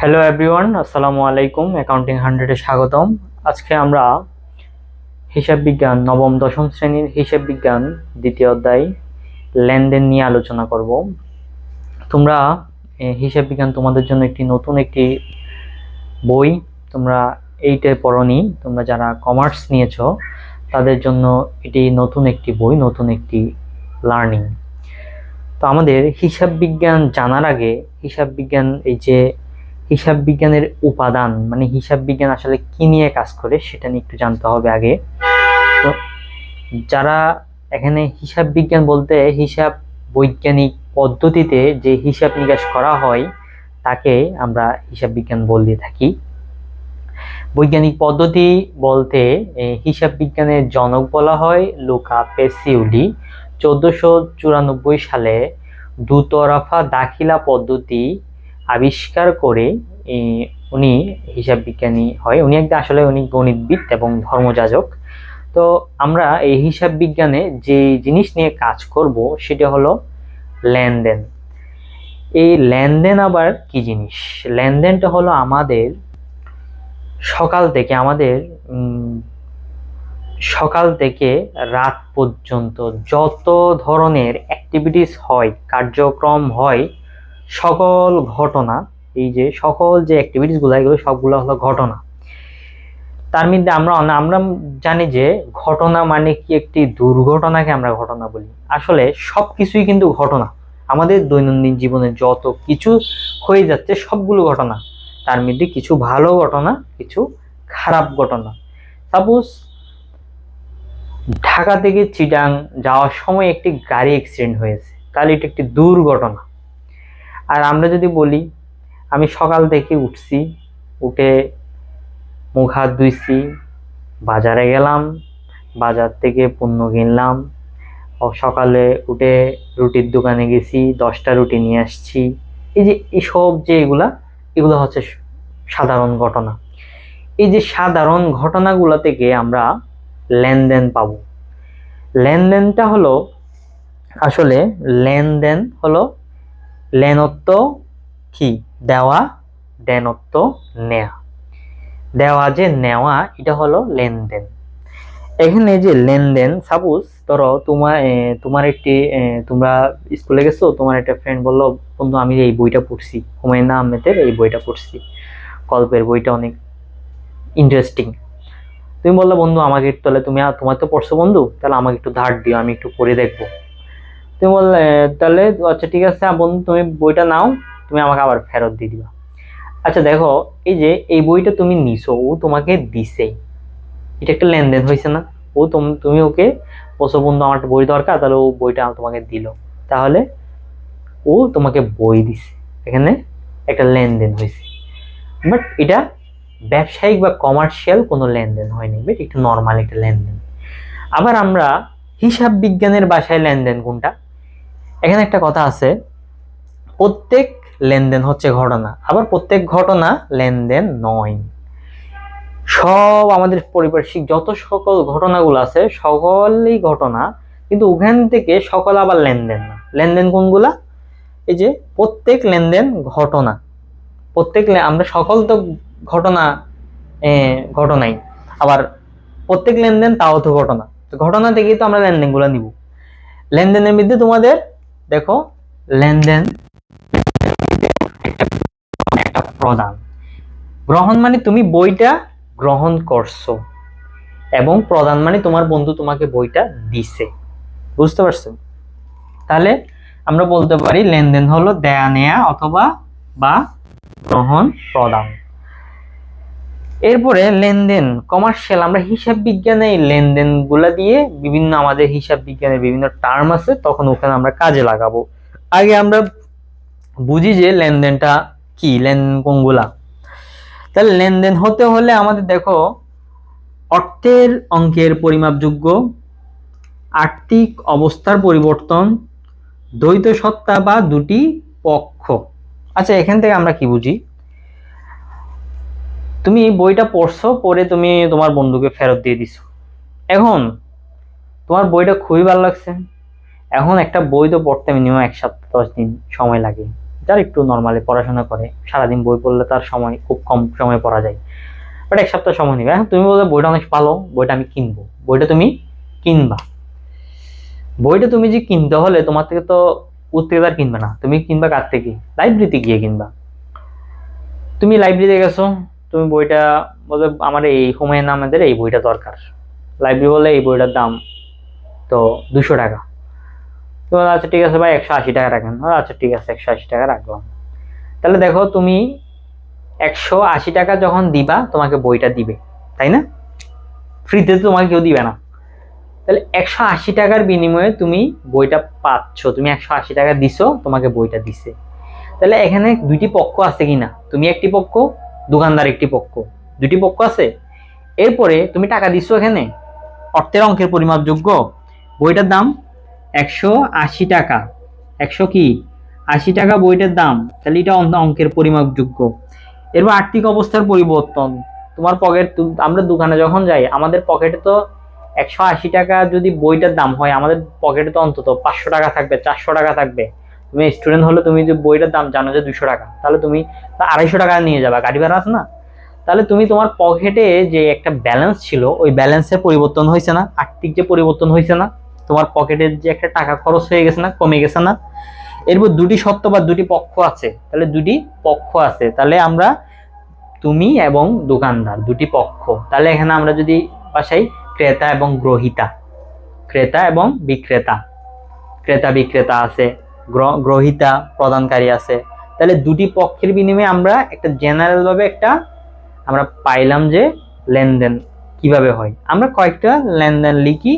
Hello everyone আসসালামু আলাইকুম accounting হান্ড্রেডে স্বাগতম। আজকে আমরা হিসাব বিজ্ঞান নবম, দশম শ্রেণির হিসাব বিজ্ঞান দ্বিতীয় অধ্যায় লেনদেন নিয়ে আলোচনা করব। তোমরা হিসাব বিজ্ঞান তোমাদের জন্য একটি নতুন একটি বই তোমরা এইটে পড়নি, তোমরা যারা কমার্স নিয়েছো, তাদের জন্য এটি নতুন একটি বই, নতুন একটি লার্নিং। তো আমাদের হিসাব বিজ্ঞান জানার আগে, হিসাব বিজ্ঞান এই যে হিসাব বিজ্ঞানের উপাদান মানে হিসাব বিজ্ঞান আসলে কি নিয়ে কাজ করে সেটা নিয়ে একটু জানতে হবে আগে। তো যারা এখানে হিসাব বিজ্ঞান বলতে হিসাব বৈজ্ঞানিক পদ্ধতিতে যে হিসাব নিকাশ করা হয়, তাকে আমরা হিসাব বিজ্ঞান বলে থাকি। বৈজ্ঞানিক পদ্ধতি বলতে হিসাব বিজ্ঞানের জনক বলা হয় লুকা পেসিউলি। চোদ্দশো চুরানব্বই সালে দুতরফা দাখিলা পদ্ধতি আবিষ্কার করে উনি হিসাব বিজ্ঞানী হয়। উনি একদম আসলে উনি গণিতবিদ এবং ধর্মযাজক। তো আমরা এই হিসাব বিজ্ঞানে যে জিনিস নিয়ে কাজ করব, সেটা হলো লেনদেন। এই লেনদেন আবার কি জিনিস? লেনদেনটা হলো আমাদের সকাল থেকে, আমাদের সকাল থেকে রাত পর্যন্ত যত ধরনের অ্যাক্টিভিটিস হয়, কার্যক্রম হয় সকল ঘটনা, এই যে সকল যে অ্যাক্টিভিটিসগুলো এগুলো সবগুলো হলো ঘটনা। তার মধ্যে আমরা আমরা জানি যে ঘটনা মানে কি একটি দুর্ঘটনাকে আমরা ঘটনা বলি। আসলে সব কিছুই কিন্তু ঘটনা। আমাদের দৈনন্দিন জীবনে যত কিছু হয়ে যাচ্ছে সবগুলো ঘটনা। তার মধ্যে কিছু ভালো ঘটনা, কিছু খারাপ ঘটনা। সাপোজ ঢাকা থেকে চিটাং যাওয়ার সময় একটি গাড়ি অ্যাক্সিডেন্ট হয়েছে। তাহলে এটা একটি দুর্ঘটনা। আর আমরা যদি বলি, আমি সকাল থেকে উঠছি, উঠে মুখ হাত ধুইছি, বাজারে গেলাম, বাজার থেকে পণ্য কিনলাম সকালে উঠে রুটির দোকানে গেছি, দশটা রুটি নিয়ে আসছি। এই যে এসব যে এগুলা, এগুলো হচ্ছে সাধারণ ঘটনা। এই যে সাধারণ ঘটনাগুলো থেকে আমরা লেনদেন পাবো। লেনদেনটা হলো, আসলে লেনদেন হলো লেনত্ব কি? দেওয়া, দেনত্ব, নেয়া। দেওয়া যে নেওয়া, এটা হলো লেনদেন। এখানে যে লেনদেন সাপোজ ধরো তোমার তোমার একটি তোমরা স্কুলে গেছো, তোমার একটা ফ্রেন্ড বলল, বন্ধু, আমি এই বইটা পড়ছি। হুমায়ুন আহমেদের এই বইটা পড়ছি। গল্পের বইটা অনেক ইন্টারেস্টিং তুমি বললে, বন্ধু, আমাকে তাহলে, তুমি, তোমার তো পড়ছো বন্ধু, তাহলে আমাকে একটু ধার দিও, আমি একটু পড়ে দেখব। তুমি বললে, তাহলে আচ্ছা ঠিক আছে বন্ধু তুমি বইটা নাও, তুমি আমাকে আবার ফেরত দিয়ে দিবা। আচ্ছা দেখো, এই যে, এই বইটা তুমি নিছো, ও তোমাকে দিছে। এটা একটা লেনদেন হয়েছে না? ও তুম- ওকে বলছো বন্ধু, আমার বই দরকার, তাহলে ও বইটা তোমাকে দিল। তাহলে ও তোমাকে বই দিছে। এখানে একটা লেনদেন হয়েছে বাট এটা ব্যবসায়িক বা কমার্শিয়াল কোনো লেনদেন হয়নি, বাট একটু নর্মাল একটা লেনদেন। আবার আমরা হিসাব বিজ্ঞানের বাসায় লেনদেন কোনটা? এখানে একটা কথা আছে, প্রত্যেক লেনদেন হচ্ছে ঘটনা, আবার প্রত্যেক ঘটনা লেনদেন নয়। সব আমাদের পারিপার্শ্বিক যত সকল ঘটনাগুলো আছে, সকলই ঘটনা, কিন্তু ওখান থেকে সকল আবার লেনদেন না। লেনদেন কোনগুলা? এই যে প্রত্যেক লেনদেন ঘটনা। প্রত্যেক আমরা সকল তো ঘটনা ঘটনাই, আবার প্রত্যেক লেনদেন তাও তো ঘটনা। ঘটনা থেকেই তো আমরা লেনদেনগুলো নিব। লেনদেনের মধ্যে তোমাদের দেখো, লেনদেন একটা প্রদান। গ্রহণ মানে তুমি বইটা গ্রহণ করছ এবং প্রদান মানে তোমার বন্ধু তোমাকে বইটা দিছে। বুঝতে পারছ? তাহলে আমরা বলতে পারি লেনদেন হলো দেয়া নেয়া অথবা বা গ্রহণ প্রদান। এরপরে লেনদেন কমার্শিয়াল আমরা হিসাব বিজ্ঞানে এই লেনদেনগুলা দিয়ে বিভিন্ন আমাদের হিসাব বিজ্ঞানের বিভিন্ন টার্ম আছে, তখন ওখানে আমরা কাজে লাগাবো। আগে আমরা বুঝি যে লেনদেনটা কি লেনদেন কোনগুলা। তাহলে লেনদেন হতে হলে আমাদের দেখো, অর্থের অঙ্কের পরিমাপযোগ্য, আর্থিক অবস্থার পরিবর্তন, দ্বৈত সত্তা বা দুটি পক্ষ। আচ্ছা এখান থেকে আমরা কি বুঝি? তুমি বইটা পড়ছো, পড়ে তুমি তোমার বন্ধুকে ফেরত দিয়ে দিছো। এখন তোমার বইটা খুবই ভালো লাগছে। এখন একটা বই তো পড়তে মিনিমাম এক সপ্তাহ, দশ দিন সময় লাগে। যার একটু নর্মালি পড়াশোনা করে। সারাদিন বই পড়লে তার সময়, খুব কম সময় পড়া যায়। বাট এক সপ্তাহ সময় নেবে। এখন তুমি বলবে বইটা অনেক ভালো, বইটা আমি কিনবো। বইটা তুমি কিনবা। বইটা তুমি যে কিনতে হলে তোমার থেকে তো উত্তেজার কিনবে না। তুমি কিনবা কার থেকে? লাইব্রেরিতে গিয়ে কিনবা। তুমি লাইব্রেরিতে গেছো তুমি বইটা বলে আমার এই হুমায়ুন আহমেদের এই বইটা দরকার। লাইব্রেরি বলে এই বইটার দাম তো দুশো টাকা। তো আচ্ছা ঠিক আছে ভাই, একশো আশি টাকা রাখেন আচ্ছা ঠিক আছে, একশো আশি টাকা রাখলাম তাহলে দেখো, তুমি একশো আশি টাকা যখন দিবা, তোমাকে বইটা দিবে, তাই না? ফ্রিতে তো তোমাকে কেউ দিবে না। তাহলে একশো আশি টাকার বিনিময়ে তুমি বইটা পাচ্ছ, তুমি একশো আশি টাকা দিছো, তোমাকে বইটা দিছে। তাহলে এখানে দুইটি পক্ষ আছে কিনা? তুমি একটি পক্ষ দোকানদার একটি পক্ষ। দুটি পক্ষ আছে। এরপরে তুমি টাকা দিছো এখানে। অর্থের অঙ্কের পরিমাপযোগ্য বইটার দাম একশো আশি টাকা। একশো কি? আশি টাকা বইটার দাম। তাহলে এটা অঙ্ক- অঙ্কের পরিমাপযোগ্য এরপর আর্থিক অবস্থার পরিবর্তন। তোমার পকেট আমরা দোকানে যখন যাই, আমাদের পকেটে তো একশো আশি টাকা যদি বইটার দাম হয়, আমাদের পকেটে তো অন্তত পাঁচশো টাকা থাকবে, চারশো টাকা থাকবে। তুমি স্টুডেন্ট হলে তুমি যে বইটার দাম জানো যে দুশো টাকা, তাহলে তুমি আড়াইশো টাকা নিয়ে যাবে। গাড়ি ভাড়া আছে না? তাহলে তুমি তোমার পকেটে যে একটা ব্যালেন্স ছিল, ওই ব্যালেন্সের পরিবর্তন হয়েছে না? আর্থিক যে পরিবর্তন হয়েছে না? তোমার পকেটের যে একটা টাকা খরচ হয়ে গেছে না, কমে গেছে না? এরপর দুটি সত্য বা দুটি পক্ষ আছে। তাহলে দুটি পক্ষ আছে। তাহলে আমরা তুমি এবং দোকানদার, দুটি পক্ষ। তাহলে এখানে আমরা যদি বাসাই ক্রেতা এবং গ্রহিতা, ক্রেতা এবং বিক্রেতা, ক্রেতা বিক্রেতা আছে। গ্রহিতা প্রদানকারী আছে। তাহলে দুটি পক্ষের বিনিময়ে আমরা একটা জেনারেল ভাবে একটা আমরা পাইলাম যে লেনদেন কীভাবে হয়। আমরা কয়েকটা লেনদেন লিখি,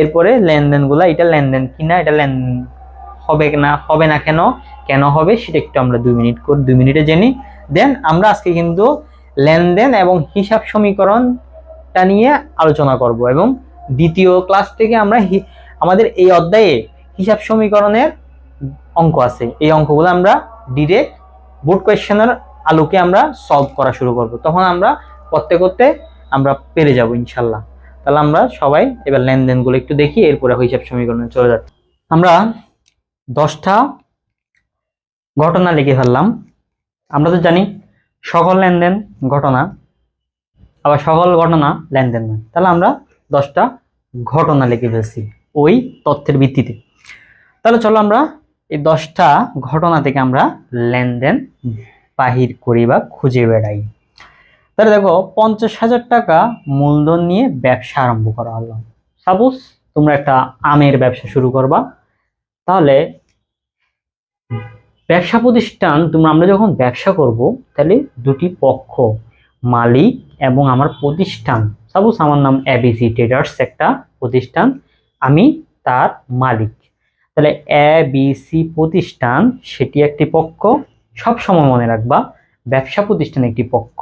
এরপরে লেনদেনগুলা এটা লেনদেন কিনা, এটা লেনদেন হবে না হবে না কেন কেন হবে সেটা একটু আমরা দুই মিনিট করে, দুই মিনিটে জেনি। দেন আমরা আজকে কিন্তু লেনদেন এবং হিসাব সমীকরণটা নিয়ে আলোচনা করব এবং দ্বিতীয় ক্লাস থেকে আমরা আমাদের এই অধ্যায়ে হিসাব সমীকরণের অঙ্ক আছে। এই অঙ্কগুলো আমরা ডিরেক্ট বোর্ড কোয়েশ্চেনের আলোকে আমরা সলভ করা শুরু করব। তখন আমরা করতে করতে আমরা পেরে যাব ইনশাল্লাহ। তাহলে আমরা সবাই এবার লেনদেনগুলো একটু দেখি, এরপরে হিসাব সমীকরণে চলে যাচ্ছি। আমরা দশটা ঘটনা লিখে ফেললাম। আমরা তো জানি সকল লেনদেন ঘটনা, আবার সকল ঘটনা লেনদেন নয়। তাহলে আমরা দশটা ঘটনা লিখে ফেলছি ওই তথ্যের ভিত্তিতে। তাহলে চলো আমরা এই দশটা ঘটনা থেকে আমরা লেনদেন বাহির করি বা খুঁজে বেড়াই। তাহলে দেখো, পঞ্চাশ হাজার টাকা মূলধন নিয়ে ব্যবসা আরম্ভ করা হলো। সাপোজ তোমরা একটা আমের ব্যবসা শুরু করবা। তাহলে ব্যবসা প্রতিষ্ঠান, তোমরা, আমরা যখন ব্যবসা করব, তাহলে দুটি পক্ষ, মালিক এবং আমার প্রতিষ্ঠান। সাপোজ আমার নাম এবিসি ট্রেডার্স একটা প্রতিষ্ঠান, আমি তার মালিক। তাহলে এ বি সি প্রতিষ্ঠান সেটি একটি পক্ষ। সব সময় মনে রাখবা, ব্যবসা প্রতিষ্ঠান একটি পক্ষ,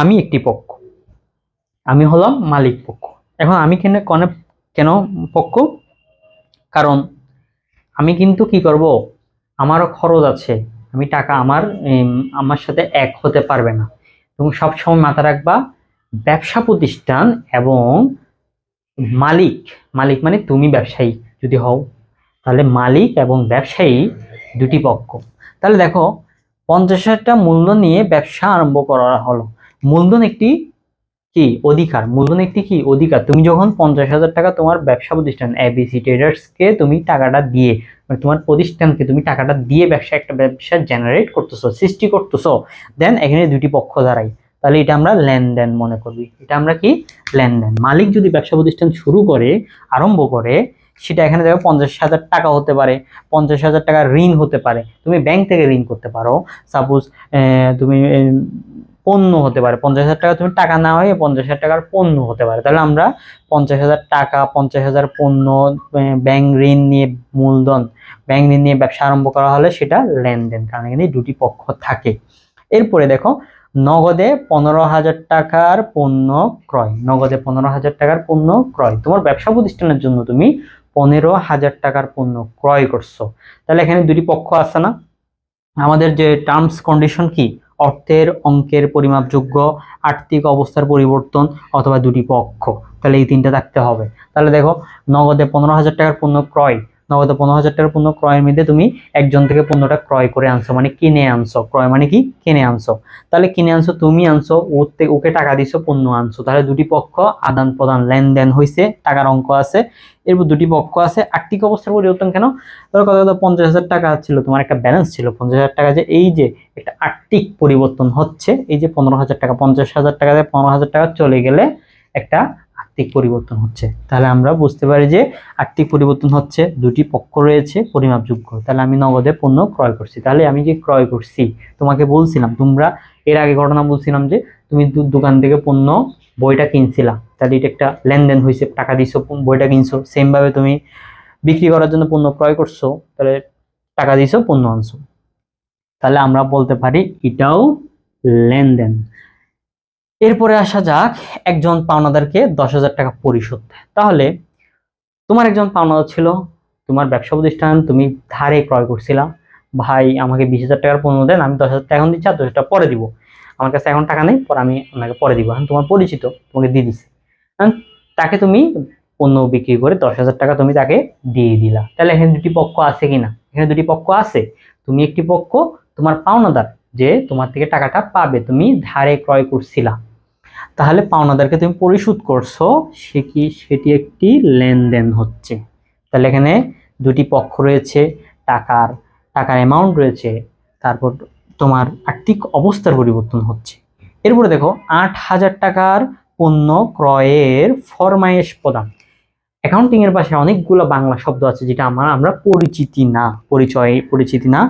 আমি একটি পক্ষ। আমি হলাম মালিক পক্ষ। এখন আমি কেন, কনে, কেন পক্ষ? কারণ আমি কিন্তু কি করব? আমারও খরচ আছে। আমি টাকা আমার আমার সাথে এক হতে পারবে না। তুমি সবসময় মাথা রাখবা, ব্যবসা প্রতিষ্ঠান এবং মালিক মালিক মানে তুমি ব্যবসায়ী। যদি হও, তাহলে মালিক এবং ব্যবসায়ী দুটি পক্ষ। তাহলে দেখো, পঞ্চাশ হাজার টাকা মূলধন নিয়ে ব্যবসা আরম্ভ করা হলো। মূলধন একটি কি? অধিকার। মূলধন একটি কি? অধিকার। তুমি যখন পঞ্চাশ হাজার টাকা তোমার ব্যবসা প্রতিষ্ঠান এবিসি ট্রেডার্সকে তুমি টাকাটা দিয়ে মানে তোমার প্রতিষ্ঠানকে তুমি টাকাটা দিয়ে ব্যবসা একটা ব্যবসা জেনারেট করতেছো, সৃষ্টি করতেছো দেন এখানে দুটি পক্ষ দাঁড়াই তাহলে এটা আমরা লেনদেন মনে করবি এটা আমরা কি? লেনদেন। মালিক যদি ব্যবসা প্রতিষ্ঠান শুরু করে, আরম্ভ করে সেটা এখানে দেখো পঞ্চাশ হাজার টাকা হতে পারে, পঞ্চাশ হাজার টাকা ঋণ হতে পারে। তুমি ব্যাংক থেকে ঋণ করতে পারো। সাপোজ তুমি পণ্য হতে পারে, পঞ্চাশ হাজার টাকা তুমি টাকা না হয়ে পঞ্চাশ হাজার টাকার পণ্য হতে পারে। তাহলে আমরা পঞ্চাশ হাজার টাকা, পঞ্চাশ হাজার পণ্য ব্যাংক ঋণ নিয়ে মূলধন ব্যাংক ঋণ নিয়ে ব্যবসা আরম্ভ করা হলে সেটা লেনদেন, কারণ এখানে দুটি পক্ষ থাকে। এরপরে দেখো, নগদে পনেরো হাজার টাকার পণ্য ক্রয়, নগদে পনেরো হাজার টাকার পণ্য ক্রয়। তোমার ব্যবসা প্রতিষ্ঠানের জন্য তুমি পনেরো হাজার টাকার পণ্য ক্রয় করছ। তাহলে এখানে দুটি পক্ষ আছে না? আমাদের যে টার্মস কন্ডিশন কি? অর্থের, অঙ্কের পরিমাপযোগ্য, আর্থিক অবস্থার পরিবর্তন অথবা দুটি পক্ষ। তাহলে এই তিনটা থাকতে হবে। তাহলে দেখো, নগদে পনেরো হাজার টাকার পণ্য ক্রয়। নগদে পনেরো হাজার টাকার পণ্য ক্রয়ের মধ্যে তুমি একজন থেকে পণ্যটা ক্রয় করে আনছো মানে কিনে আনছো। ক্রয় মানে কি? কিনে আনছো। তাহলে কিনে আনছো, তুমি আনছো ওর ওকে টাকা দিছো, পণ্য আনছো। তাহলে দুটি পক্ষ আদান প্রদান লেনদেন হয়েছে টাকার অঙ্ক আছে। এরপর দুটি পক্ষ আছে। আর্থিক অবস্থার পরিবর্তন কেন? ধরো কথা কত পঞ্চাশ হাজার টাকা ছিল, তোমার একটা ব্যালেন্স ছিল। পঞ্চাশ হাজার টাকা যে এই যে একটা আর্থিক পরিবর্তন হচ্ছে, এই যে পনেরো হাজার টাকা, পঞ্চাশ হাজার টাকা পনেরো হাজার টাকা চলে গেলে একটা আর্থিক পরিবর্তন হচ্ছে। তাহলে আমরা বুঝতে পারি যে আর্থিক পরিবর্তন হচ্ছে, দুটি পক্ষ রয়েছে, পরিমাপযোগ্য। তাহলে আমি নগদে পণ্য ক্রয় করছি। তাহলে আমি যে ক্রয় করছি, তোমাকে বলছিলাম, তোমরা এর আগে ঘটনা বলছিলাম যে তুমি দোকান থেকে পণ্য বইটা কিনছিলা তাহলে এটা একটা লেনদেন হয়েছে টাকা দিছো, বইটা কিনছো সেমভাবে তুমি বিক্রি করার জন্য পণ্য ক্রয় করছ, তাহলে টাকা দিছো, পণ্য আনছো। তাহলে আমরা বলতে পারি এটাও লেনদেন। এরপরে আসা যাক একজন পাওনাদারকে দশ হাজার টাকা পরিশোধ তাহলে তোমার একজন পাওনাদার ছিল, তোমার ব্যবসা প্রতিষ্ঠান, তুমি ধারে ক্রয় করছিলা, ভাই, আমাকে বিশ হাজার টাকার পণ্য দেন, আমি দশ হাজার টাকা এখন দিচ্ছি, আর দশ হাজার পরে দিব। আমার কাছে এখন টাকা নেই, পরে আমি আপনাকে পরে দিব। এখন তোমার পরিচিত, তোমাকে দিয়ে দিচ্ছে এখন তাকে তুমি পণ্য বিক্রি করে দশ হাজার টাকা তুমি তাকে দিয়ে দিলা। তাহলে এখানে দুটি পক্ষ আছে কিনা এখানে দুটি পক্ষ আছে। তুমি একটি পক্ষ তোমার পাওনাদার, যে তোমার থেকে টাকাটা পাবে, তুমি ধারে ক্রয় করছিলা। তাহলে পাওনাদারকে তুমি পরিশোধ করছ, সে কি, সেটি একটি লেনদেন হচ্ছে। তাহলে এখানে দুটি পক্ষ রয়েছে, টাকার টাকার অ্যামাউন্ট রয়েছে, তারপর তোমার আর্থিক অবস্থার পরিবর্তন হচ্ছে। এরপরে দেখো, আট হাজার টাকার পণ্য ক্রয়ের ফরমায়েশ প্রদান। অ্যাকাউন্টিং এর পাশে অনেকগুলো বাংলা শব্দ আছে যেটা আমার, আমরা পরিচিতি না, পরিচয়, পরিচিতি না।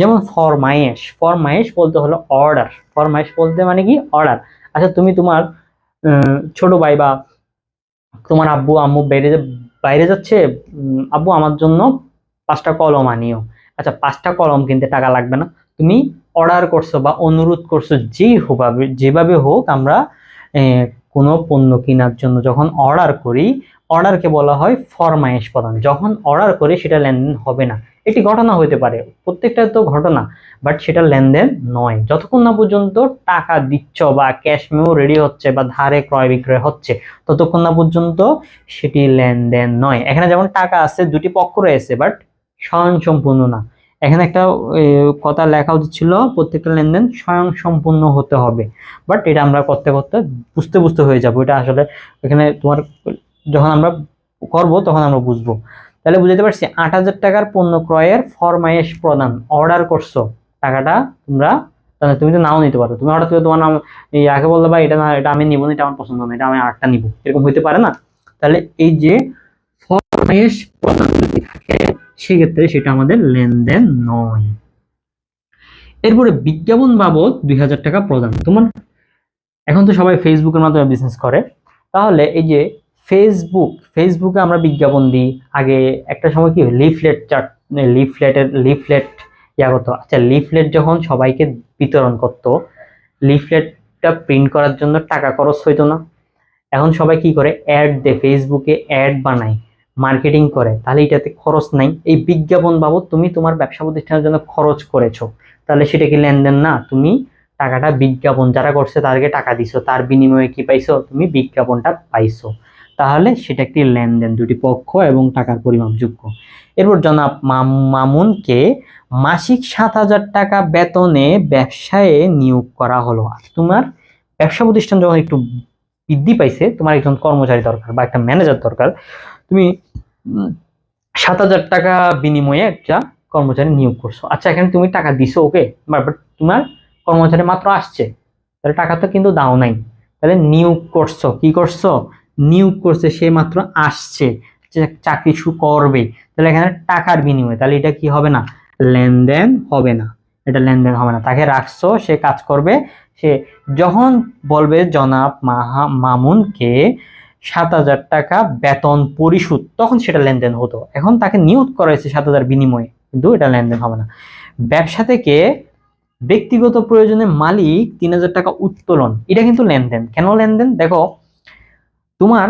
যেমন ফরমায়েশ ফরমায়েশ বলতে হলো অর্ডার ফরমায়েশ বলতে মানে কি? অর্ডার আচ্ছা তুমি তোমার ছোট ভাই বা তোমার আব্বু, আম্মু বাইরে বাইরে যাচ্ছে আব্বু আমার জন্য পাঁচটা কলম আনিও। আচ্ছা পাঁচটা কলম কিনতে টাকা লাগবে না। তুমি অর্ডার করছ বা অনুরোধ করছ, যেই হোভাবে যেভাবে হোক আমরা কোনো পণ্য কেনার জন্য যখন অর্ডার করি, অর্ডারকে বলা হয় ফরমায়েশ প্রদান। যখন অর্ডার করি, সেটা লেনদেন হবে না। এটি ঘটনা হতে পারে, প্রত্যেকটা তো ঘটনা, বাট সেটা লেনদেন নয়। যতক্ষণ না পর্যন্ত টাকা দিচ্ছ বা ক্যাশ মেও রেডি হচ্ছে বা ধারে ক্রয় বিক্রয় হচ্ছে, ততক্ষণ না পর্যন্ত সেটি লেনদেন নয়। এখানে যেমন টাকা আছে, দুটি পক্ষ রয়েছে, বাট স্বয়ং সম্পূর্ণ না। এখানে একটা কথা লেখা উচিত ছিল, প্রত্যেকটা লেনদেন স্বয়ং সম্পূর্ণ হতে হবে। বাট এটা আমরা করতে করতে বুঝতে বুঝতে হয়ে যাব। এটা আসলে এখানে তোমার, যখন আমরা করব, তখন আমরা বুঝব। তাহলে বুঝতে পারছি, আট হাজার টাকার পণ্য ক্রয়ের ফরমায়েশ প্রদান, অর্ডার করছ, টাকাটা তোমরা, তাহলে তুমি তো নাও নিতে পারো। তুমি হঠাৎ করে তোমার নাম আগে বললে বা এটা না, এটা আমি নিবো না, এটা আমার পছন্দ না, এটা আমি আটটা নিবো। এরকম হইতে পারে না? তাহলে এই যে ফরমায়েশ প্রদান যদি থাকে সেক্ষেত্রে সেটা আমাদের লেনদেন নয়। এরপরে বিজ্ঞাপন বাবদ দুই হাজার টাকা প্রদান। তোমার এখন তো সবাই ফেসবুকের মাধ্যমে বিজনেস করে। তাহলে এই যে ফেসবুক ফেসবুকে আমরা বিজ্ঞাপন দিই। আগে একটা সময় কি লিফলেট চার্ট লিফলেটের লিফলেট ইয়া করতো। আচ্ছা লিফলেট যখন সবাইকে বিতরণ করতো লিফলেটটা প্রিন্ট করার জন্য টাকা খরচ হইতো না। এখন সবাই কি করে? অ্যাড দেয়। ফেসবুকে অ্যাড বানায়। মার্কেটিং করে, তাহলে এটাতে খরচ নাই। এই বিজ্ঞাপন বাবদ তুমি তোমার ব্যবসা প্রতিষ্ঠানের জন্য খরচ করেছ। তাহলে সেটা কি লেনদেন না? তুমি টাকাটা বিজ্ঞাপন যারা করছে তাদেরকে টাকা দিছো, তার বিনিময়ে কি পাইছো? তুমি বিজ্ঞাপনটা পাইছো। তাহলে সেটা একটি লেনদেন, দুটি পক্ষ এবং টাকার পরিমাপযোগ্য এরপর জনাব মাম- মামুনকে মাসিক সাত হাজার টাকা বেতনে ব্যবসায় নিয়োগ করা হলো। আর তোমার ব্যবসা প্রতিষ্ঠান যখন একটু বৃদ্ধি পাইছে, তোমার একজন কর্মচারী দরকার বা একটা ম্যানেজার দরকার তুমি সাত হাজার টাকা বিনিময়ে একটা কর্মচারী নিয়োগ করছ। আচ্ছা এখানে তুমি টাকা দিছো, ওকে, বাট তোমার কর্মচারী মাত্র আসছে। তাহলে টাকা তো কিন্তু দাও নাই। তাহলে নিয়োগ করছ, কি করছ? নিয়োগ করছে, সে মাত্র আসছে চাকরি শুরু করবে। তাহলে এখানে টাকার বিনিময়ে, তাহলে এটা কি হবে না? লেনদেন হবে না। এটা লেনদেন হবে না। তাকে রাখছো, সে কাজ করবে, সে যখন বলবে জনাব মাহা, মামুনকে সাত হাজার টাকা বেতন পরিশোধ, তখন সেটা লেনদেন হতো। এখন তাকে নিয়োগ করা হয়েছে সাত হাজার বিনিময়ে, কিন্তু এটা লেনদেন হবে না। ব্যবসা থেকে ব্যক্তিগত প্রয়োজনে মালিক তিন হাজার টাকা উত্তোলন, এটা কিন্তু লেনদেন। কেন লেনদেন? দেখো, তোমার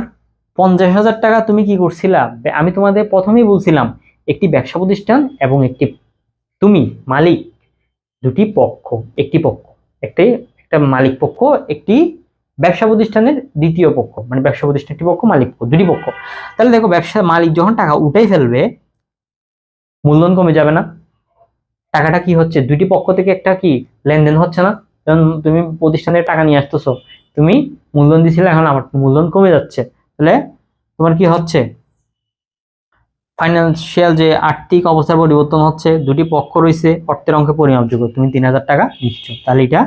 পঞ্চাশ হাজার টাকা তুমি কি করছিলা? আমি তোমাদের প্রথমেই বলছিলাম, একটি ব্যবসা প্রতিষ্ঠান এবং একটি, তুমি মালিক, দুটি পক্ষ, একটি পক্ষ, একটি, একটা মালিক পক্ষ, একটি ব্যবসা প্রতিষ্ঠানের দ্বিতীয় পক্ষ মানে ব্যবসা প্রতিষ্ঠান একটি পক্ষ, মালিক পক্ষ, দুটি পক্ষ। তাহলে দেখো ব্যবসা মালিক যখন টাকা উঠাই ফেলবে, মূলধন কমে যাবে না। টাকাটা কি হচ্ছে? দুটি পক্ষ থেকে একটা কি? লেনদেন হচ্ছে না। যেমন তুমি প্রতিষ্ঠানের টাকা নিয়ে আসতেছো, তুমি মূলধন দিছিলে, এখন আমার মূলধন কমে যাচ্ছে। তাহলে তোমার কি হচ্ছে? ফাইন্যান্সিয়াল যে আর্থিক অবস্থার পরিবর্তন হচ্ছে, দুটি পক্ষ রয়েছে, অর্থের অঙ্কে পরিমাপযোগ্য তুমি তিন হাজার টাকা দিচ্ছ তাহলে এটা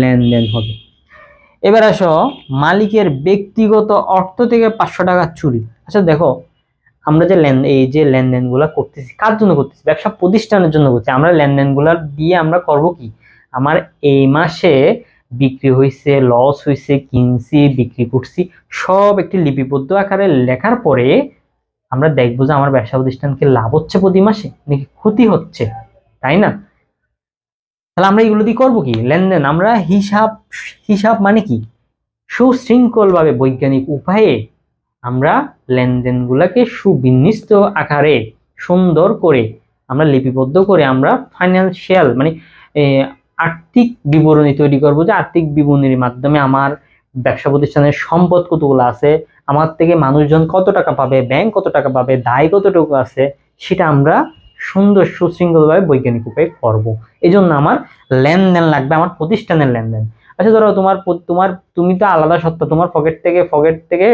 লেনদেন হবে। এবার আসো, মালিকের ব্যক্তিগত অর্থ থেকে পাঁচশো টাকা চুরি। আচ্ছা দেখো, আমরা যে লেন, এই যে লেনদেনগুলো করতেছি, কার জন্য করতেছি? ব্যবসা প্রতিষ্ঠানের জন্য করছি আমরা লেনদেনগুলো দিয়ে আমরা করব কি? আমার এই মাসে বিক্রি হয়েছে লস হয়েছে কিনছি, বিক্রি করছি, সব একটি লিপিবদ্ধ আকারে লেখার পরে আমরা দেখব যে আমার ব্যবসা প্রতিষ্ঠানকে লাভ হচ্ছে প্রতি মাসে? নাকি ক্ষতি হচ্ছে? তাই না? তাহলে আমরা এগুলো দিয়ে করব কি? লেনদেন। আমরা হিসাব হিসাব মানে কি? সুশৃঙ্খলভাবে বৈজ্ঞানিক উপায়ে আমরা লেনদেনগুলোকে সুবিন্যস্ত আকারে সুন্দর করে আমরা লিপিবদ্ধ করে আমরা ফাইন্যান্সিয়াল মানে আর্থিক বিবরণী তৈরি করব যে আর্থিক বিবরণীর মাধ্যমে আমার ব্যবসা প্রতিষ্ঠানের সম্পদ কতগুলো আছে, আমার থেকে মানুষজন কত টাকা পাবে ব্যাংক কত টাকা পাবে, দায় কতটুকু আছে, সেটা আমরা সুন্দর সুশৃঙ্খলভাবে বৈজ্ঞানিক উপায়ে করব। এই জন্য আমার লেনদেন লাগবে, আমার প্রতিষ্ঠানের লেনদেন। আচ্ছা ধরো তোমার তোমার, তুমি তো আলাদা সত্তা, তোমার পকেট থেকে পকেট থেকে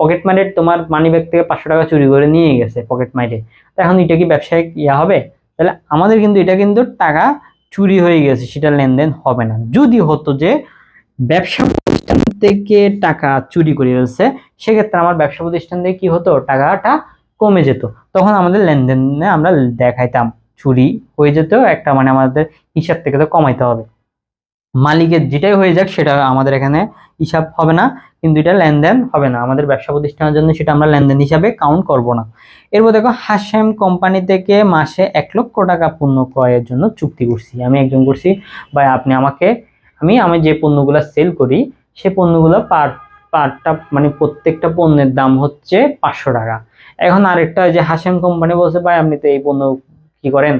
পকেট মাইরে তোমার মানি ব্যাগ থেকে পাঁচশো টাকা চুরি করে নিয়ে গেছে পকেট মাইরে তো এখন এটা কি ব্যবসায়িক ইয়া হবে? তাহলে আমাদের কিন্তু, এটা কিন্তু টাকা চুরি হয়ে গেছে, সেটা লেনদেন হবে না। যদি হতো যে ব্যবসা প্রতিষ্ঠান থেকে টাকা চুরি করে ফেলছে, সেক্ষেত্রে আমার ব্যবসা প্রতিষ্ঠান থেকে কি হতো? টাকাটা কমে যেত। তখন আমাদের লেনদেনে আমরা দেখাইতাম চুরি হয়ে যেত একটা মানে আমাদের হিসাব থেকে তো কমাইতে হবে। মালিকের যেটাই হয়ে যাক সেটা আমাদের এখানে হিসাব হবে না, কিন্তু এটা লেনদেন হবে না। আমাদের ব্যবসা প্রতিষ্ঠানের জন্য সেটা আমরা লেনদেন হিসাবে কাউন্ট করব না। এরপর দেখো, হাসেম কোম্পানি থেকে মাসে এক লক্ষ টাকা পণ্য ক্রয়ের জন্য চুক্তি করছি। আমি একজন করছি বা আপনি আমাকে, আমি আমি যে পণ্যগুলো সেল করি, সে পণ্যগুলো পার পারটা মানে প্রত্যেকটা পণ্যের দাম হচ্ছে পাঁচশো টাকা। এখন আরেকটা যে হাসেম কোম্পানি বলছে, ভাই, আপনি তো এই পণ্য কি করেন?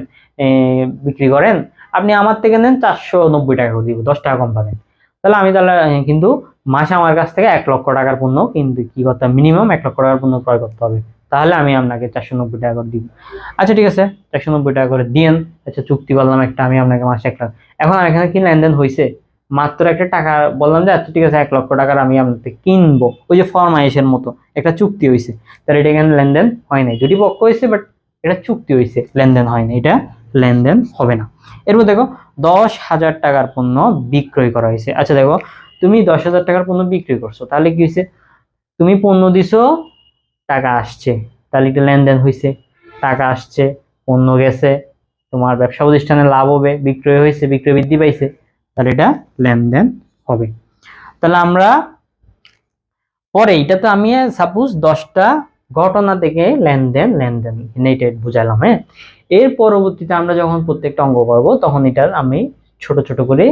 বিক্রি করেন? আপনি আমার থেকে নেন চারশো নব্বই টাকা করে দিব, দশ টাকা কম পাবেন। তাহলে আমি তাহলে কিন্তু মাসে আমার কাছ থেকে এক লক্ষ টাকার পণ্য কিন্তু কি করতে মিনিমাম এক লক্ষ টাকার পণ্য ক্রয় করতে হবে। তাহলে আমি আপনাকে চারশো নব্বই টাকা করে দিব। আচ্ছা ঠিক আছে, চারশো নব্বই টাকা করে দিয়েন। আচ্ছা চুক্তি করলাম একটা, আমি আপনাকে মাসে এক লাখ এখন এখানে কি লেনদেন হয়েছে মাত্র একটা টাকা বললাম যে আচ্ছা ঠিক আছে, এক লক্ষ টাকার আমি আপনার থেকে কিনবো। ওই যে ফরমাইশের মতো, একটা চুক্তি হয়েছে তাহলে এটা এখানে লেনদেন হয় নাই। যদি পক্ষ হয়েছে বাট এটা চুক্তি হয়েছে লেনদেন হয় না এটা লেনদেন হবে না। এরপর দেখো, দশ হাজার টাকার পণ্য বিক্রয় করা হয়েছে আচ্ছা দেখো, তুমি দশ হাজার টাকার পণ্য বিক্রি করছ, তাহলে কি হয়েছে তুমি পণ্য দিছো, টাকা আসছে। তাহলে এটা লেনদেন হয়েছে টাকা আসছে, পণ্য গেছে, তোমার ব্যবসা প্রতিষ্ঠানে লাভ হবে, বিক্রয় হয়েছে বিক্রয় বৃদ্ধি পাইছে। তাহলে এটা লেনদেন হবে। তাহলে আমরা পরে এটা তো আমি সাপোজ দশটা ঘটনা থেকে লেনদেন লেনদেন এটা বুঝালাম হ্যাঁ? এর পরবর্তীতে আমরা যখন প্রত্যেকটা অঙ্গ করব, তখন এটার আমি ছোট ছোট করে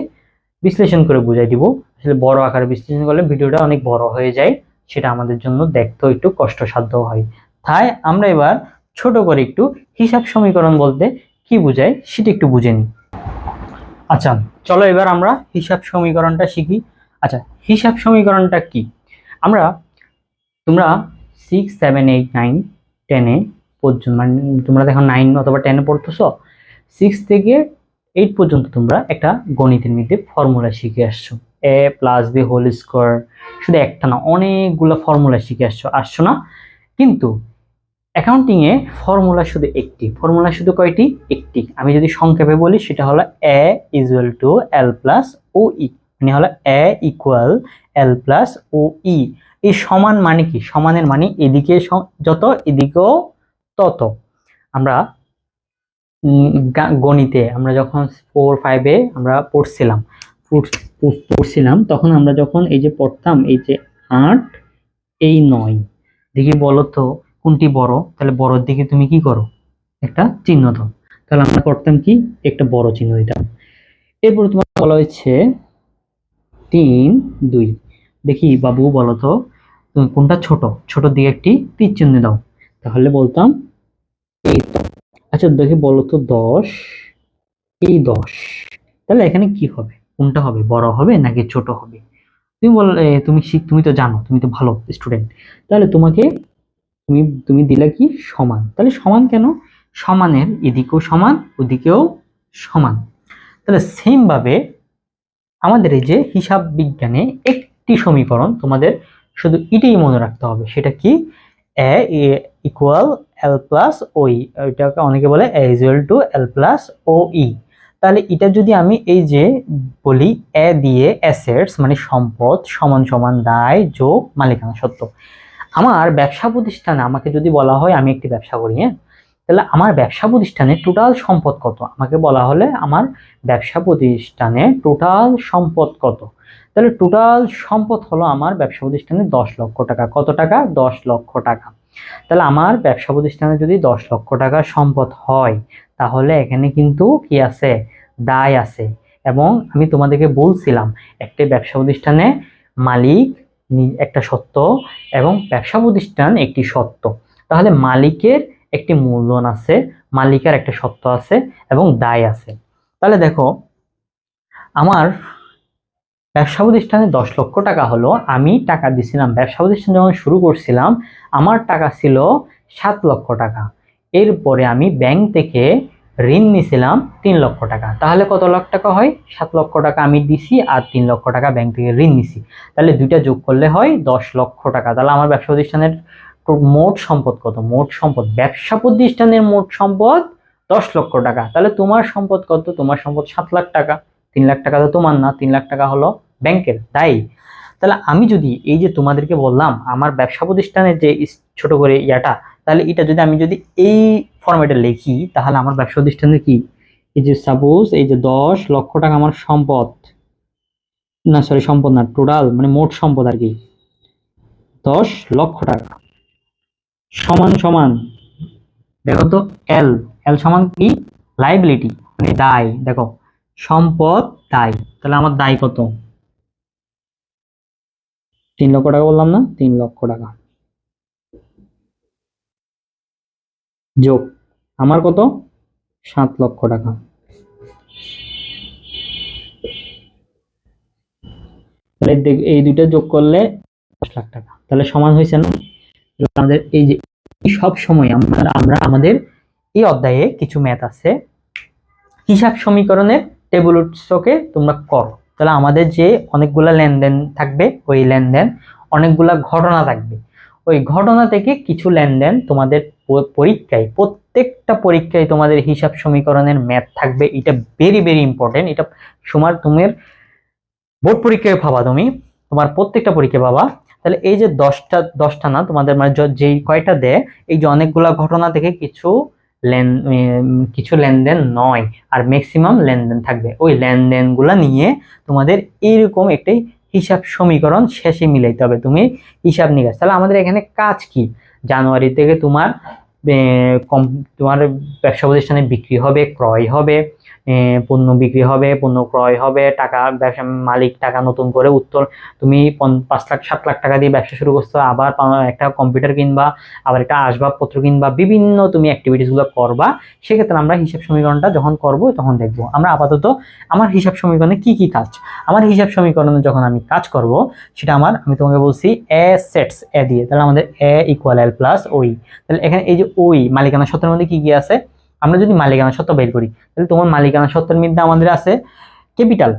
বিশ্লেষণ করে বুঝাই দিব। আসলে বড় আকারে বিশ্লেষণ করলে ভিডিওটা অনেক বড় হয়ে যায়, সেটা আমাদের জন্য দেখতেও একটু কষ্টসাধ্য হয়। তাই আমরা এবার ছোট করে একটু হিসাব সমীকরণ বলতে কি বোঝায় সেটা একটু বুঝে নিই। আচ্ছা চলো এবার আমরা হিসাব সমীকরণটা শিখি। আচ্ছা হিসাব সমীকরণটা কি? আমরা, তোমরা সিক্স সেভেন এইট নাইন টেনে পর্যন্ত মানে তোমরা দেখো নাইন অথবা টেনে পড়তেছো সিক্স থেকে এইট পর্যন্ত তোমরা একটা গণিতের মধ্যে ফর্মুলা শিখে আসছো। A plus B whole square শুধু একটা না, অনেকগুলো ফর্মুলা শিখে আসছো আসছো না? কিন্তু অ্যাকাউন্টিংয়ে ফর্মুলা শুধু একটি। ফর্মুলা শুধু কয়টি? একটি। আমি যদি সংক্ষেপে বলি, সেটা হলো A equal to L plus O E মানে হলো এ ইকুয়াল এল প্লাস ও ই এই সমান মানে কি? সমানের মানে এদিকে যত, এদিকেও তত। আমরা গণিতে আমরা যখন ফোর ফাইভে আমরা পড়ছিলাম, পড়- পড়- পড়ছিলাম, তখন আমরা যখন এই যে পড়তাম, এই যে আট, এই নয়। দেখি বলো তো কোনটি বড়? তাহলে বড়র দিকে তুমি কি করো? একটা চিহ্ন দাও। তাহলে আমরা করতাম কি? একটা বড় চিহ্ন দিতাম। এরপরে তোমার বলা হয়েছে তিন, দুই। দেখি বাবু, বলো তো, তুমি কোনটা ছোট? ছোটর দিকে একটি তীর চিহ্ন দাও। তাহলে বলতাম এই আচ্ছা দেখি বলো তো দশ, এই দশ। তাহলে এখানে কি হবে? কোনটা হবে? বড় হবে নাকি ছোট হবে? তুমি বল তুমি তুমি তো জানো, তুমি তো ভালো স্টুডেন্ট তাহলে তোমাকে তুমি তুমি দিলে কি? সমান। তাহলে সমান কেন? সমানের এদিকেও সমান, ওদিকেও সমান। তাহলে সেম ভাবে আমাদের এই যে হিসাব বিজ্ঞানে একটি সমীকরণ তোমাদের শুধু এটাই মনে রাখতে হবে। সেটা কি? এ ইকুয়াল এল প্লাস ওই এটাকে অনেকে বলে A equal to L plus O E তাহলে এটা যদি আমি এই যে বলি এ দিয়ে অ্যাসেটস মানে সম্পদ, সমান সমান দায়, যোগ, মালিকানা সত্ত্ব আমার ব্যবসা প্রতিষ্ঠানে আমাকে যদি বলা হয় আমি একটি ব্যবসা করি হ্যাঁ? তাহলে আমার ব্যবসা প্রতিষ্ঠানে টোটাল সম্পদ কত? আমাকে বলা হলে আমার ব্যবসা প্রতিষ্ঠানে টোটাল সম্পদ কত? তাহলে টোটাল সম্পদ হলো আমার ব্যবসা প্রতিষ্ঠানে দশ লক্ষ টাকা। কত টাকা? দশ লক্ষ টাকা। তাহলে আমার ব্যবসা প্রতিষ্ঠানে যদি দশ লক্ষ টাকা সম্পদ হয়, তাহলে এখানে কিন্তু কি আছে? দায় আছে। এবং আমি তোমাদেরকে বলছিলাম, একটি ব্যবসা প্রতিষ্ঠানে মালিক একটা সত্য এবং ব্যবসা প্রতিষ্ঠান একটি সত্য। তাহলে মালিকের একটি মূলধন আছে, মালিকের একটা সত্য আছে এবং দায় আছে। তাহলে দেখো, আমার ব্যবসা প্রতিষ্ঠানে দশ লক্ষ টাকা হলো, আমি টাকা দিছিলাম। ব্যবসা প্রতিষ্ঠান যখন শুরু করছিলাম, আমার টাকা ছিল সাত লক্ষ টাকা। এরপরে আমি ব্যাংক থেকে ঋণ নিছিলাম তিন লক্ষ টাকা। তাহলে কত লাখ টাকা হয়? সাত লক্ষ টাকা আমি দিছি আর তিন লক্ষ টাকা ব্যাংক থেকে ঋণ নিছি। তাহলে দুইটা যোগ করলে হয় দশ লক্ষ টাকা। তাহলে আমার ব্যবসা প্রতিষ্ঠানের মোট সম্পদ কত? মোট সম্পদ। ব্যবসা প্রতিষ্ঠানের মোট সম্পদ দশ লক্ষ টাকা। তাহলে তোমার সম্পদ কত? তোমার সম্পদ সাত লাখ টাকা। তিন লাখ টাকা তো তোমার না, তিন লাখ টাকা হলো ব্যাংকের তাই? তাহলে আমি যদি এই যে তোমাদেরকে বললাম, আমার ব্যবসা প্রতিষ্ঠানের যে ছোট করে ইয়াটা তাহলে এটা যদি আমি যদি এই ফরম্যাটে লিখি, তাহলে আমার ব্যবসা প্রতিষ্ঠানের কি? এই যে সাপোজ এই যে দশ লক্ষ টাকা আমার সম্পদ, না সরি সম্পদ না টোটাল মানে মোট সম্পদ আর কি। দশ লক্ষ টাকা। সমান সমান, দেখো তো এল এল সমান কি? লাইবিলিটি মানে দায়, দেখো। সম্পদ, দায়। তাহলে আমার দায় কত? তিন লক্ষ টাকা বললাম না? তিন লক্ষ টাকা। যোগ। আমার কত? সাত লক্ষ টাকা। তাহলে এই দুইটা যোগ করলে দশ লাখ টাকা। তাহলে সমান হয়েছে না? আমাদের এই যে সব সময় আমরা আমরা, আমাদের এই অধ্যায়ে কিছু ম্যাথ আছে। হিসাব সমীকরণের টেবিল উৎসকে তোমরা করো। তাহলে আমাদের যে অনেকগুলা লেনদেন থাকবে, ওই লেনদেন, অনেকগুলা ঘটনা থাকবে। ওই ঘটনা থেকে কিছু লেনদেন তোমাদের পরীক্ষায়, প্রত্যেকটা পরীক্ষায় তোমাদের হিসাব সমীকরণের ম্যাথ থাকবে। এটা ভেরি ভেরি ইম্পর্টেন্ট এটা তোমার তোমার বোর্ড পরীক্ষায় পাবা তুমি। তোমার প্রত্যেকটা পরীক্ষায় পাবা। তাহলে এই যে দশটা দশটা না, তোমাদের মানে যেই কয়টা দেয়, এই যে অনেকগুলা ঘটনা থেকে কিছু লেন কিছু লেনদেন নয়, আর ম্যাক্সিমাম লেনদেন থাকবে। ওই লেনদেনগুলা নিয়ে তোমাদের এইরকম একটি হিসাব সমীকরণ শেষে মিলাইতে হবে। তুমি হিসাব নিকাশ। তাহলে আমাদের এখানে কাজ কি? জানুয়ারি থেকে তোমার কম- তোমার ব্যবসা প্রতিষ্ঠানে বিক্রি হবে ক্রয় হবে। পণ্য বিক্রি হবে, পণ্য ক্রয় হবে, টাকা, ব্যবসা, মালিক টাকা নতুন করে উত্তর তুমি পাঁচ লাখ, সাত লাখ টাকা দিয়ে ব্যবসা শুরু করছ, আবার একটা কম্পিউটার কিনবা, আবার একটা আসবাবপত্র কিনবা, বিভিন্ন তুমি অ্যাক্টিভিটিসগুলো করবা, সেক্ষেত্রে আমরা হিসাব সমীকরণটা যখন করব, তখন দেখব। আমরা আপাতত আমার হিসাব সমীকরণে কি কি কাজ? আমার হিসাব সমীকরণে যখন আমি কাজ করব, সেটা আমার, আমি তোমাকে বলছি এ সেটস এ দিয়ে। তাহলে আমাদের এ ইকুয়াল এল প্লাস ওই তাহলে এখানে এই যে ওই মালিকানা সত্ত্বের মধ্যে কী কী আছে? আমরা যদি মালিকানা সত্ত্ব বের করি, তাহলে তোমার মালিকানা সত্ত্বের মধ্যে আমাদের আছে ক্যাপিটাল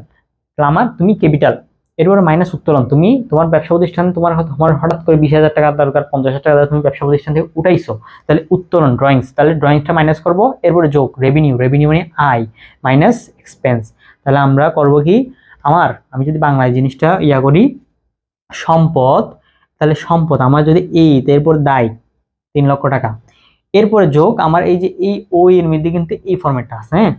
আমার তুমি ক্যাপিটাল এরপরে মাইনাস উত্তোলন, তুমি তোমার ব্যবসা প্রতিষ্ঠান তোমার তোমার হঠাৎ করে বিশ হাজার টাকা দরকার, পঞ্চাশ হাজার টাকা তুমি ব্যবসা প্রতিষ্ঠান থেকে উঠাইছো, তাহলে উত্তোলন ড্রয়িংস তাহলে ড্রয়িংসটা মাইনাস করব, এরপরে যোগ রেভিনিউ রেভিনিউ মানে আয় মাইনাস এক্সপেন্স তাহলে আমরা করব কি, আমার, আমি যদি বাংলায় জিনিসটা ইয়া করি, সম্পদ, তাহলে সম্পদ, আমার যদি এই, এরপর দায়, তিন লক্ষ টাকা এরপরে যোগ, আমার এই যে এই ও এর মধ্যে কিন্তু এই ফরম্যাটটা আছে হ্যাঁ?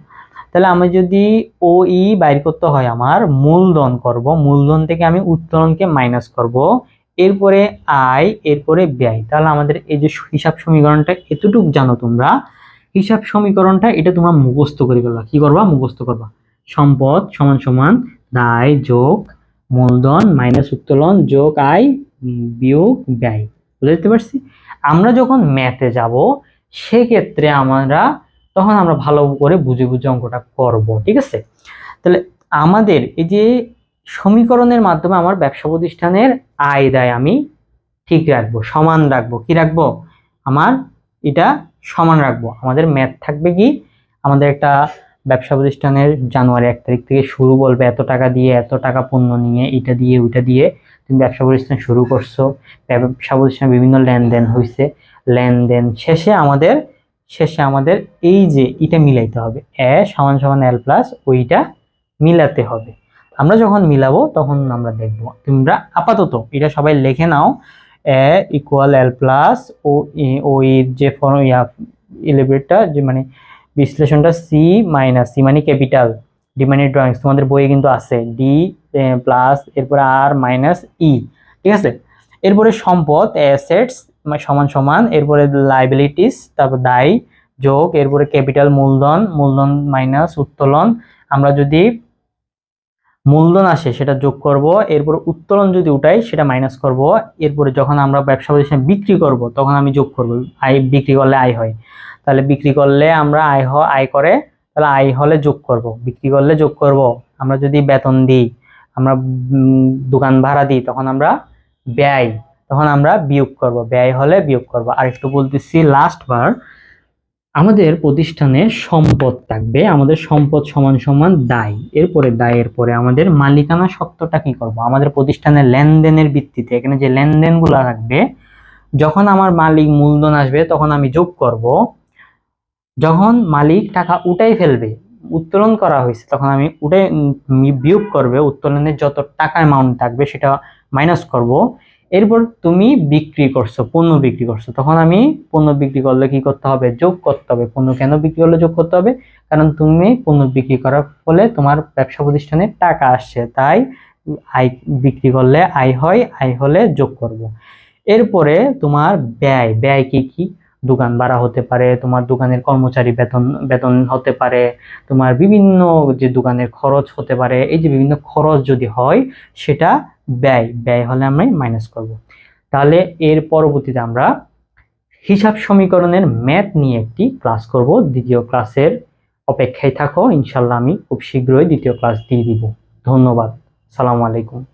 তাহলে আমি যদি ও ই বাইর করতে হয় আমার, মূলধন করব, মূলধন থেকে আমি উত্তোলনকে মাইনাস করব, এরপরে আয় এরপরে ব্যয়। তাহলে আমাদের এই যে হিসাব সমীকরণটা এতটুকু জানো তোমরা, হিসাব সমীকরণটা এটা তোমরা মুখস্থ করে ফেলবা। কি করবা? মুখস্থ করবা। সম্পদ সমান সমান দায়, যোগ, মূলধন মাইনাস উত্তোলন, যোগ, আয় বিয়োগ, ব্যয়। বুঝতে পারছি? আমরা যখন ম্যাথে যাব, সেক্ষেত্রে আমরা তখন আমরা ভালো করে বুঝে বুঝে অঙ্কটা করব, ঠিক আছে? তাহলে আমাদের এই যে সমীকরণের মাধ্যমে আমার ব্যবসা প্রতিষ্ঠানের আয় দায় আমি ঠিক রাখব, সমান রাখব, কি রাখব? আমার এটা সমান রাখব। আমাদের ম্যাথ থাকবে কি? আমাদের একটা ব্যবসা প্রতিষ্ঠানের জানুয়ারি এক তারিখ থেকে শুরু বলবে এত টাকা দিয়ে, এত টাকা পণ্য নিয়ে, এটা দিয়ে, ওইটা দিয়ে। তুমি ব্যবসা প্রতিষ্ঠান শুরু করছ ব্যবসা প্রতিষ্ঠানে বিভিন্ন লেনদেন হয়েছে লেনদেন শেষে আমাদের শেষে আমাদের এই যে এটা মিলাইতে হবে। এ সমান সমান এল প্লাস ওইটা মিলাতে হবে। আমরা যখন মিলাবো তখন আমরা দেখব। তোমরা আপাতত এটা সবাই লিখে নাও। এ ইকুয়াল এল প্লাস ও ওই যে ফর ইয়া ইলেভেটটা যে মানে বিশ্লেষণটা সি মাইনাস সি মানে ক্যাপিটাল ডি মানে ড্রয়িংস তোমাদের বইয়ে কিন্তু আছে ডি প্লাস এরপরে আর মাইনাস ই ঠিক আছে? এরপরে সম্পদ অ্যাসেটস সমান সমান, এরপরে লাইবিলিটিস তারপর দায়, যোগ, এরপরে ক্যাপিটাল মূলধন মূলধন মাইনাস উত্তোলন। আমরা যদি মূলধন আসে, সেটা যোগ করব, এরপর উত্তোলন যদি উঠাই, সেটা মাইনাস করব। এরপরে যখন আমরা ব্যবসা প্রতিষ্ঠানে বিক্রি করব, তখন আমি যোগ করব। আয় বিক্রি করলে আয় হয়। তাহলে বিক্রি করলে আমরা আয় হয় আয় করে তাহলে আয় হলে যোগ করব, বিক্রি করলে যোগ করব। আমরা যদি বেতন দিই, আমরা দোকান ভাড়া দিই, তখন আমরা ব্যয়, তখন আমরা বিয়োগ করব, ব্যয় হলে বিয়োগ করব। আর একটু বলতেছি লাস্ট বার আমাদের প্রতিষ্ঠানে সম্পদ থাকবে, আমাদের সম্পদ সমান সমান দায়, এরপরে দায়ের পরে আমাদের মালিকানা সত্ত্বটা কি করব? আমাদের প্রতিষ্ঠানের লেনদেনের ভিত্তিতে, এখানে যে লেনদেনগুলো থাকবে, যখন আমার মালিক মূলধন আসবে, তখন আমি যোগ করব যখন মালিক টাকা উঠাই ফেলবে, উত্তোলন করা হয়েছে, তখন আমি উঠে বিয়োগ করবে, উত্তোলনের যত টাকা অ্যামাউন্ট থাকবে সেটা মাইনাস করব। এরপর তুমি বিক্রি করছ, পণ্য বিক্রি করছ, তখন আমি পণ্য বিক্রি করলে কি করতে হবে? যোগ করতে হবে। পণ্য কেন বিক্রি করলে যোগ করতে হবে? কারণ তুমি পণ্য বিক্রি করার ফলে তোমার ব্যবসা প্রতিষ্ঠানে টাকা আসছে, তাই আয় বিক্রি করলে আয় হয়, আয় হলে যোগ করব। এরপরে তোমার ব্যয় ব্যয় কি কি? দোকান ভাড়া হতে পারে, তোমার দোকানের কর্মচারী বেতন বেতন হতে পারে, তোমার বিভিন্ন যে দোকানের খরচ হতে পারে, এই যে বিভিন্ন খরচ যদি হয়, সেটা ব্যয় ব্যয় হলে আমরা মাইনাস করব। তাহলে এর পরবর্তীতে আমরা হিসাব সমীকরণের ম্যাথ নিয়ে একটি ক্লাস করব। দ্বিতীয় ক্লাসের অপেক্ষায় থাকো, ইনশাল্লাহ আমি খুব শীঘ্রই দ্বিতীয় ক্লাস দিয়ে দিব। ধন্যবাদ। সালামু আলাইকুম।